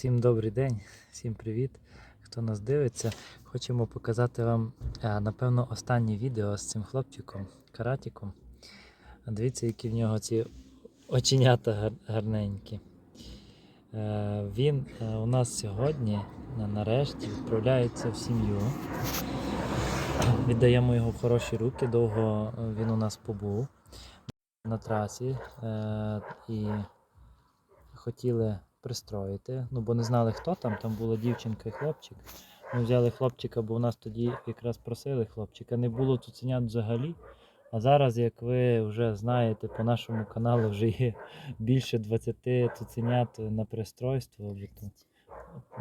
Всім добрий день, всім привіт, хто нас дивиться. Хочемо показати вам, е, напевно, останнє відео з цим хлопчиком, каратіком. Дивіться, які в нього ці оченята гарненькі. Е, Він е, у нас сьогодні, нарешті, відправляється в сім'ю. Віддаємо його в хороші руки. Довго він у нас побув на трасі і хотіли пристроїти, ну бо не знали, хто там, там була дівчинка і хлопчик. Ми взяли хлопчика, бо в нас тоді якраз просили хлопчика. Не було цуценят взагалі. А зараз, як ви вже знаєте, по нашому каналу вже є більше 20 цуценят на пристройство.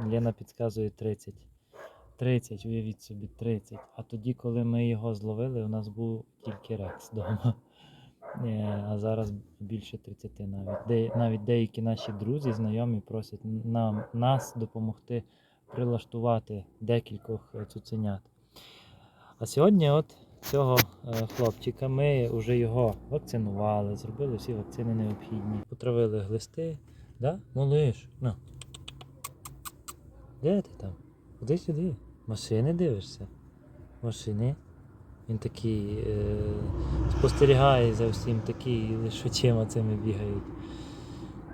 Лена підказує 30. 30, уявіть собі, 30. А тоді, коли ми його зловили, у нас був тільки рекс вдома. А зараз більше 30 навіть. Де, навіть деякі наші друзі, знайомі просять нам, нас допомогти прилаштувати декількох е, цуценят. А сьогодні от цього е, хлопчика ми вже його вакцинували, зробили всі вакцини необхідні. Потравили глисти. Да? Малиш, ну. Де ти там? Куди сюди? Машини дивишся? Машини? Він такий е, спостерігає за всім, такий лише очима цими бігають.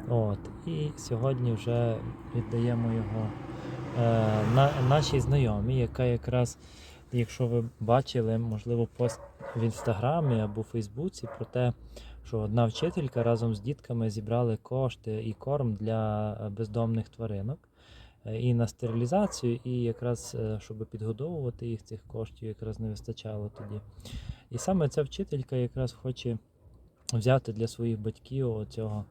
От. І сьогодні вже віддаємо його е, на, нашій знайомій, яка якраз, якщо ви бачили, можливо, пост в інстаграмі або в Фейсбуці про те, що одна вчителька разом з дітками зібрали кошти і корм для бездомних тваринок. Е, І на стерилізацію, і якраз е, щоб підгодовувати їх цих коштів, якраз не вистачало тоді. І саме ця вчителька якраз хоче взяти для своїх батьків оцього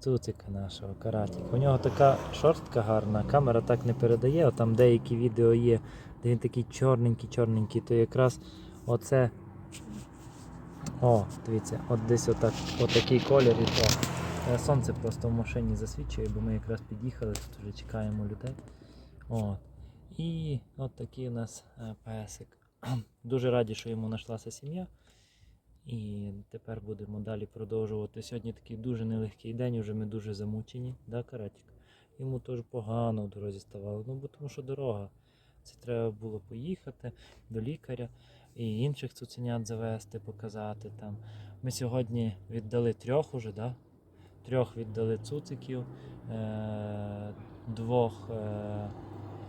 цуцика нашого каратіка. У нього така шорстка гарна, камера так не передає. От Там деякі відео є, де він такий чорненький, чорненький, то якраз оце. О, дивіться, от десь отак, отакий колір і то. Е, Сонце просто в машині засвічує, бо ми якраз під'їхали, тут вже чекаємо людей. От. І от такий у нас е, песик. Дуже раді, що йому знайшлася сім'я. І тепер будемо далі продовжувати. Сьогодні такий дуже нелегкий день, вже ми дуже замучені, да, Каратік? Йому теж погано в дорозі ставало. Ну, бо тому що дорога. Це треба було поїхати до лікаря і інших цуценят завести, показати там. Ми сьогодні віддали трьох уже, да? Трьох віддали цуциків, е- двох е-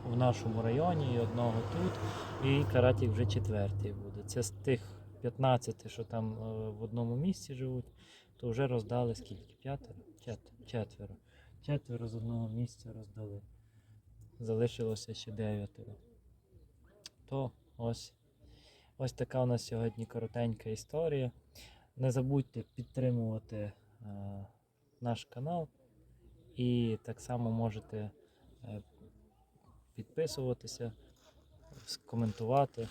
в нашому районі і одного тут. І каратік вже четвертий буде. Це з тих 15, що там е, в одному місці живуть, то вже роздали скільки? П'ятеро? Четверо. Четверо з одного місця роздали. Залишилося ще дев'ятеро. То ось, ось така у нас сьогодні коротенька історія. Не забудьте підтримувати наш канал. І так само можете е, підписуватися, коментувати,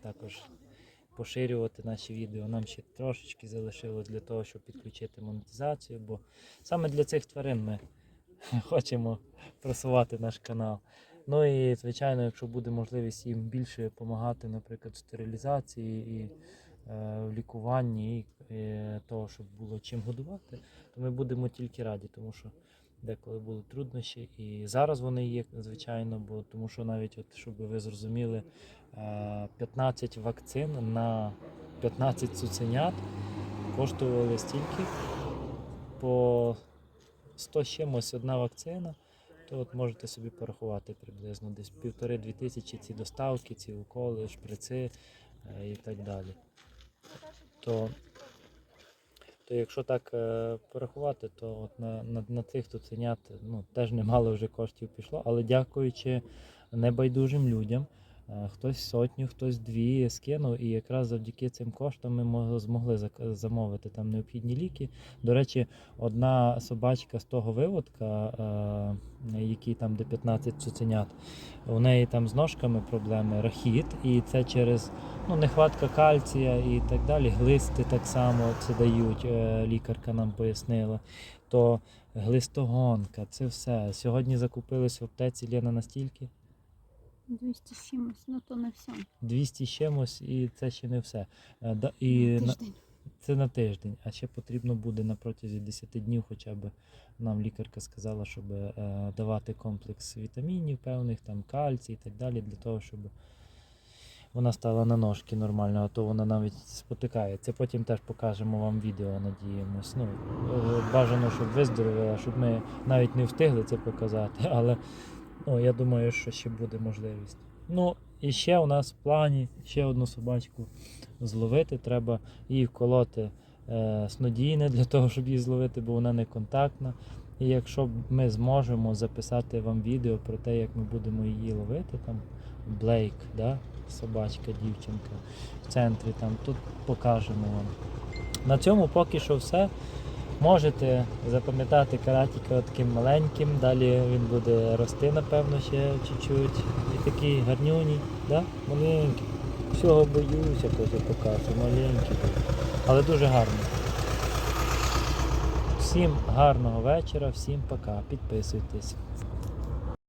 також поширювати наші відео. Нам ще трошечки залишилось для того, щоб підключити монетизацію, бо саме для цих тварин ми хочемо просувати наш канал. Ну і звичайно, якщо буде можливість їм більше допомагати, наприклад, стерилізації і в лікуванні, і е, того, щоб було чим годувати, то ми будемо тільки раді, тому що деколи були труднощі. І зараз вони є, звичайно, бо тому що навіть, от, щоб ви зрозуміли, е, 15 вакцин на 15 цуценят коштували стільки по 100 чимось одна вакцина. То от можете собі порахувати приблизно десь півтори-дві тисячі ці доставки, ці уколи, шприци е, і так далі. То, то якщо так е, порахувати, то от на, на, на цих цуценят ну, теж немало вже коштів пішло, але дякуючи небайдужим людям, хтось сотню, хтось дві скинув, і якраз завдяки цим коштам ми змогли замовити там необхідні ліки. До речі, одна собачка з того виводка, е, який там де 15 цуценят, у неї там з ножками проблеми, рахіт, і це через ну, нехватка кальція і так далі. Глисти так само це дають, е, лікарка нам пояснила. То глистогонка, це все. Сьогодні закупились в аптеці Лена настільки 200 з чимось, ну то не все. 200 з чимось, і це ще не все. Е, да- І на, Тиждень. Це на тиждень, а ще потрібно буде на протязі 10 днів, хоча б нам лікарка сказала, щоб е, давати комплекс вітамінів певних, там кальцій і так далі, для того, щоб вона стала на ножки нормально, а то вона навіть спотикається. Потім теж покажемо вам відео, надіємось. Ну, е, бажано, щоб виздоровіла, щоб ми навіть не встигли це показати, але ну, я думаю, що ще буде можливість. Ну, і ще у нас в плані ще одну собачку зловити. Треба її вколоти е, снодійне для того, щоб її зловити, бо вона не контактна. І якщо ми зможемо записати вам відео про те, як ми будемо її ловити, там Блейк, да? собачка, дівчинка в центрі, там тут покажемо вам. На цьому поки що все. Можете запам'ятати каратіка таким маленьким, далі він буде рости, напевно, ще чуть-чуть. І такий гарнюній, да? маленький. Всього боюся, коли показую, маленький. Але дуже гарний. Всім гарного вечора, всім пока. Підписуйтесь.